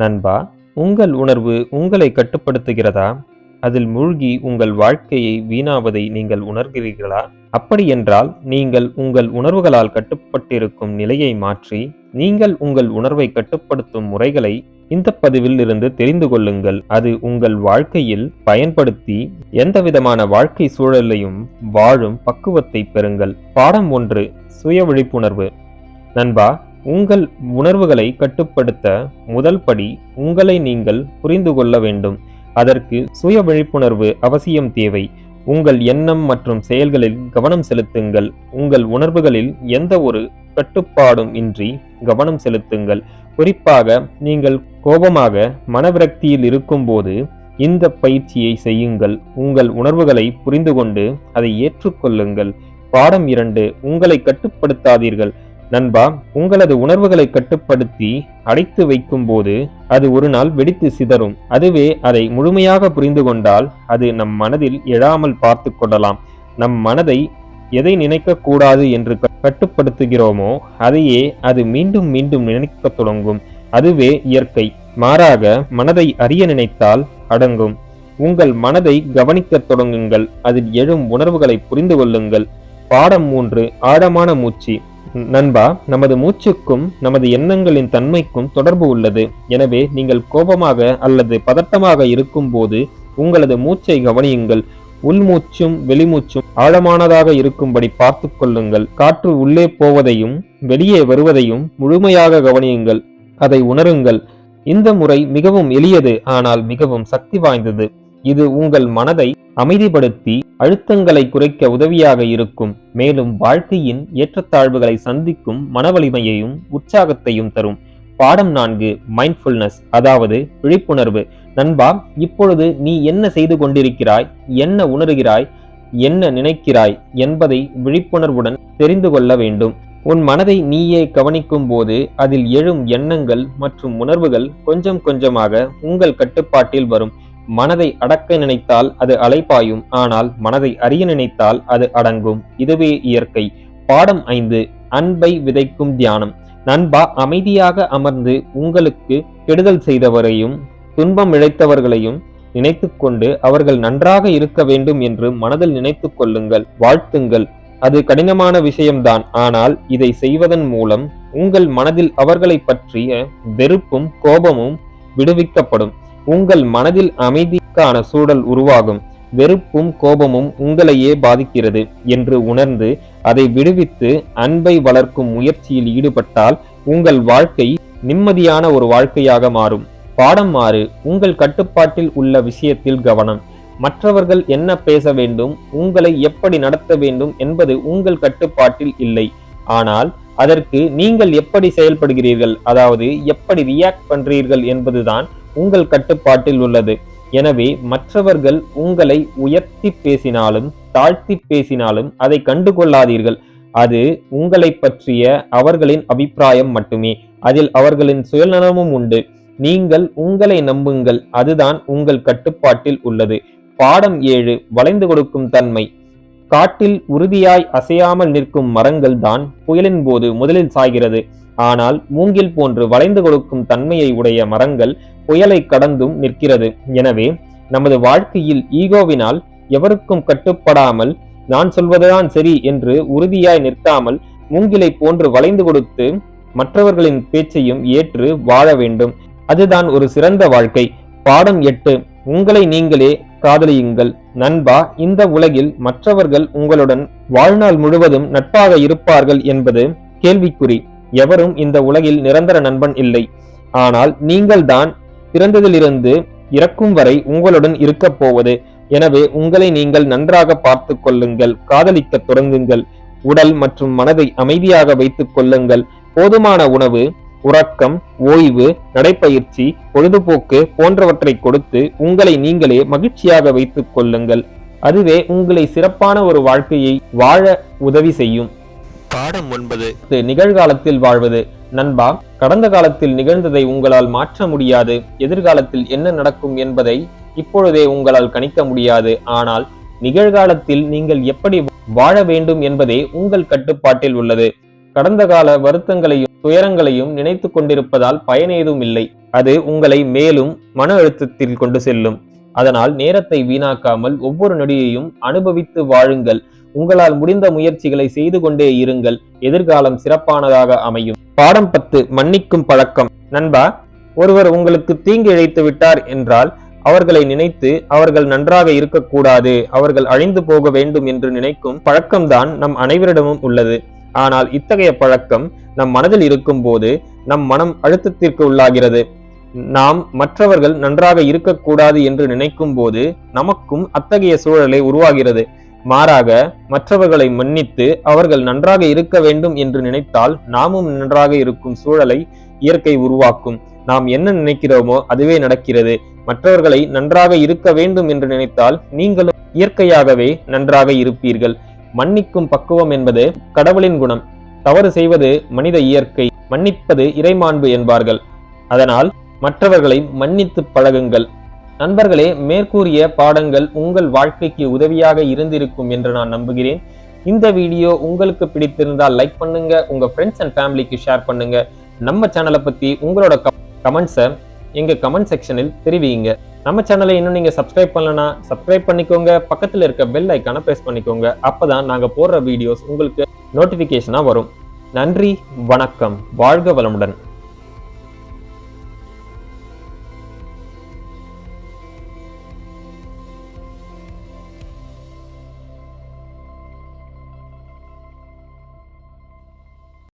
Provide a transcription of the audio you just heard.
நண்பா உங்கள் உணர்வு உங்களை கட்டுப்படுத்துகிறதா? அதில் மூழ்கி உங்கள் வாழ்க்கையை வீணாவதை நீங்கள் உணர்கிறீர்களா? அப்படியென்றால் நீங்கள் உங்கள் உணர்வுகளால் கட்டுப்பட்டிருக்கும் நிலையை மாற்றி நீங்கள் உங்கள் உணர்வை கட்டுப்படுத்தும் முறைகளை இந்த பதிவில் இருந்து தெரிந்து கொள்ளுங்கள். அது உங்கள் வாழ்க்கையில் பயன்படுத்தி எந்தவிதமான வாழ்க்கை சூழலையும் வாழும் பக்குவத்தை பெறுங்கள். பாடம் ஒன்று சுய விழிப்புணர்வு. நண்பா உங்கள் உணர்வுகளை கட்டுப்படுத்த முதல் படி உங்களை நீங்கள் புரிந்து கொள்ள வேண்டும். அதற்கு சுய விழிப்புணர்வு அவசியம் தேவை. உங்கள் எண்ணம் மற்றும் செயல்களில் கவனம் செலுத்துங்கள். உங்கள் உணர்வுகளில் எந்த ஒரு கட்டுப்பாடும் இன்றி கவனம் செலுத்துங்கள். குறிப்பாக நீங்கள் கோபமாக மனவிரக்தியில் இருக்கும்போது இந்த பயிற்சியை செய்யுங்கள். உங்கள் உணர்வுகளை புரிந்து கொண்டு அதை ஏற்றுக்கொள்ளுங்கள். பாடம் இரண்டு உங்களை கட்டுப்படுத்தாதீர்கள். நண்பா உங்களது உணர்வுகளை கட்டுப்படுத்தி அடைத்து வைக்கும்போது அது ஒரு நாள் வெடித்து சிதறும். அதுவே அதை முழுமையாக புரிந்து கொண்டால் அது நம் மனதில் எழாமல் பார்த்து கொள்ளலாம். நம் மனதை எதை நினைக்கக்கூடாது என்று கட்டுப்படுத்துகிறோமோ அதையே அது மீண்டும் மீண்டும் நினைக்கத் தொடங்கும். அதுவே இயற்கை. மாறாக மனதை அறிய நினைத்தால் அடங்கும். உங்கள் மனதை கவனிக்கத் தொடங்குங்கள். அதில் எழும் உணர்வுகளை புரிந்து கொள்ளுங்கள். பாடம் மூன்று ஆழமான மூச்சு. நண்பா நமது மூச்சுக்கும் நமது எண்ணங்களின் தன்மைக்கும் தொடர்பு உள்ளது. எனவே நீங்கள் கோபமாக அல்லது பதட்டமாக இருக்கும்போது உங்களது மூச்சை கவனியுங்கள். உள்மூச்சும் வெளிமூச்சும் ஆழமானதாக இருக்கும்படி பார்த்து கொள்ளுங்கள். காற்று உள்ளே போவதையும் வெளியே வருவதையும் முழுமையாக கவனியுங்கள். அதை உணருங்கள். இந்த முறை மிகவும் எளியது ஆனால் மிகவும் சக்தி வாய்ந்தது. இது உங்கள் மனதை அமைதிப்படுத்தி அழுத்தங்களை குறைக்க உதவியாக இருக்கும். மேலும் வாழ்க்கையின் ஏற்றத்தாழ்வுகளை சந்திக்கும் மனவலிமையையும் உற்சாகத்தையும் தரும். பாடம் நான்கு மைண்ட்ஃபுல்னஸ் அதாவது விழிப்புணர்வு. நண்பா இப்பொழுது நீ என்ன செய்து கொண்டிருக்கிறாய்? என்ன உணர்கிறாய்? என்ன நினைக்கிறாய்? என்பதை விழிப்புணர்வுடன் தெரிந்து கொள்ள வேண்டும். உன் மனதை நீயே கவனிக்கும் போது அதில் எழும் எண்ணங்கள் மற்றும் உணர்வுகள் கொஞ்சம் கொஞ்சமாக உங்கள் கட்டுப்பாட்டில் வரும். மனதை அடக்க நினைத்தால் அது அலைப்பாயும் ஆனால் மனதை அறிய நினைத்தால் அது அடங்கும். இதுவே இயற்கை. பாடம் ஐந்து அன்பை விதைக்கும் தியானம். நண்பா அமைதியாக அமர்ந்து உங்களுக்கு கெடுதல் செய்தவரையும் துன்பம் இழைத்தவர்களையும் நினைத்து கொண்டு அவர்கள் நன்றாக இருக்க வேண்டும் என்று மனதில் நினைத்து கொள்ளுங்கள் வாழ்த்துங்கள். அது கடினமான விஷயம்தான் ஆனால் இதை செய்வதன் மூலம் உங்கள் மனதில் அவர்களை பற்றிய வெறுப்பும் கோபமும் விடுவிக்கப்படும். உங்கள் மனதில் அமைதிக்கான சூழல் உருவாகும். வெறுப்பும் கோபமும் உங்களையே பாதிக்கிறது என்று உணர்ந்து அதை விடுவித்து அன்பை வளர்க்கும் முயற்சியில் ஈடுபட்டால் உங்கள் வாழ்க்கை நிம்மதியான ஒரு வாழ்க்கையாக மாறும். பாடம் மாறு உங்கள் கட்டுப்பாட்டில் உள்ள விஷயத்தில் கவனம். மற்றவர்கள் என்ன பேச வேண்டும் உங்களை எப்படி நடத்த வேண்டும் என்பது உங்கள் கட்டுப்பாட்டில் இல்லை. ஆனால் அதற்கு நீங்கள் எப்படி செயல்படுகிறீர்கள் அதாவது எப்படி ரியாக்ட் பண்றீர்கள் என்பதுதான் உங்கள் கட்டுப்பாட்டில் உள்ளது. எனவே மற்றவர்கள் உங்களை உயர்த்தி பேசினாலும் தாழ்த்தி பேசினாலும் அதை கண்டுகொள்ளாதீர்கள். அது உங்களை பற்றிய அவர்களின் அபிப்பிராயம் மட்டுமே. அதில் அவர்களின் சுயநலமும் உண்டு. நீங்கள் உங்களை நம்புங்கள். அதுதான் உங்கள் கட்டுப்பாட்டில் உள்ளது. பாடம் ஏழு வளைந்து கொடுக்கும் தன்மை. காட்டில் உறுதியாய் அசையாமல் நிற்கும் மரங்கள் தான் புயலின் போது முதலில் சாய்கிறது. ஆனால் மூங்கில் போன்று வளைந்து கொடுக்கும் தன்மையை உடைய மரங்கள் புயலை கடந்தும் நிற்கிறது. எனவே நமது வாழ்க்கையில் ஈகோவினால் எவருக்கும் கட்டுப்படாமல் நான் சொல்வதுதான் சரி என்று உறுதியாய் நிற்காமல் மூங்கிலை போன்று வளைந்து கொடுத்து மற்றவர்களின் பேச்சையும் ஏற்று வாழ வேண்டும். அதுதான் ஒரு சிறந்த வாழ்க்கை. பாடம் எட்டு உங்களை நீங்களே காதலியுங்கள். நண்பா இந்த உலகில் மற்றவர்கள் உங்களுடன் வாழ்நாள் முழுவதும் நட்பாக இருப்பார்கள் என்பது கேள்விக்குறி. எவரும் இந்த உலகில் நிரந்தர நண்பன் இல்லை. ஆனால் நீங்கள்தான் பிறந்ததிலிருந்து இறக்கும் வரை உங்களுடன் இருக்கப் போவது. எனவே உங்களை நீங்கள் நன்றாக பார்த்து கொள்ளுங்கள் காதலிக்க தொடங்குங்கள். உடல் மற்றும் மனதை அமைதியாக வைத்துக் கொள்ளுங்கள். போதுமான உணவு உறக்கம் ஓய்வு நடைப்பயிற்சி பொழுதுபோக்கு போன்றவற்றை கொடுத்து உங்களை நீங்களே மகிழ்ச்சியாக வைத்துக் கொள்ளுங்கள். அதுவே உங்களை சிறப்பான ஒரு வாழ்க்கையை வாழ உதவி செய்யும். பாடம் ஒன்பது. நிகழ்காலத்தில் வாழ்வது. நண்பா கடந்த காலத்தில் நிகழ்ந்ததை உங்களால் மாற்ற முடியாது. எதிர்காலத்தில் என்ன நடக்கும் என்பதை இப்பொழுதே உங்களால் கணிக்க முடியாது. ஆனால் நிகழ்காலத்தில் நீங்கள் எப்படி வாழ வேண்டும் என்பதே உங்கள் கட்டுப்பாட்டில் உள்ளது. கடந்த கால வருத்தங்களையும் துயரங்களையும் நினைத்து கொண்டிருப்பதால் பயனேதும் இல்லை. அது உங்களை மேலும் மன அழுத்தத்தில் கொண்டு செல்லும். அதனால் நேரத்தை வீணாக்காமல் ஒவ்வொரு நொடியையும் அனுபவித்து வாழுங்கள். உங்களால் முடிந்த முயற்சிகளை செய்து கொண்டே இருங்கள். எதிர்காலம் சிறப்பானதாக அமையும். பாடம் பத்து மன்னிக்கும் பழக்கம். நண்பா ஒருவர் உங்களுக்கு தீங்கு இழைத்து விட்டார் என்றால் அவர்களை நினைத்து அவர்கள் நன்றாக இருக்கக்கூடாது அவர்கள் அழிந்து போக வேண்டும் என்று நினைக்கும் பழக்கம்தான் நம் அனைவரிடமும் உள்ளது. ஆனால் இத்தகைய பழக்கம் நம் மனதில் இருக்கும்போது நம் மனம் அழுத்தத்திற்கு உள்ளாகிறது. நாம் மற்றவர்கள் நன்றாக இருக்கக்கூடாது என்று நினைக்கும் போது நமக்கும் அத்தகைய சூழலை உருவாகிறது. மாறாக மற்றவர்களை மன்னித்து அவர்கள் நன்றாக இருக்க வேண்டும் என்று நினைத்தால் நாமும் நன்றாக இருக்கும் சூழலை இயற்கை உருவாக்கும். நாம் என்ன நினைக்கிறோமோ அதுவே நடக்கிறது. மற்றவர்களை நன்றாக இருக்க வேண்டும் என்று நினைத்தால் நீங்களும் இயற்கையாகவே நன்றாக இருப்பீர்கள். மன்னிக்கும் பக்குவம் என்பது கடவுளின் குணம். தவறு செய்வது மனித இயற்கை. மன்னிப்பது இறைமாண்பு என்பார்கள். அதனால் மற்றவர்களை மன்னித்து பழகுங்கள். நண்பர்களே மேற்கூறிய பாடங்கள் உங்கள் வாழ்க்கைக்கு உதவியாக இருந்திருக்கும் என்று நான் நம்புகிறேன். இந்த வீடியோ உங்களுக்கு பிடித்திருந்தால் லைக் பண்ணுங்க உங்க ஃப்ரெண்ட்ஸ் அண்ட் ஃபேமிலிக்கு ஷேர் பண்ணுங்க. நம்ம சேனலை பத்தி உங்களோட கமெண்ட்ஸை எங்க கமெண்ட் செக்ஷனில் தெரிவிங்க. நம்ம சேனலை இன்னும் நீங்க சப்ஸ்கிரைப் பண்ணலனா சப்ஸ்கிரைப் பண்ணிக்கோங்க. பக்கத்தில் இருக்க பெல் ஐக்கான பிரஸ் பண்ணிக்கோங்க. அப்பதான் நாங்க போடுற வீடியோஸ் உங்களுக்கு நோட்டிபிகேஷனா வரும். நன்றி வணக்கம். வாழ்க வளமுடன்.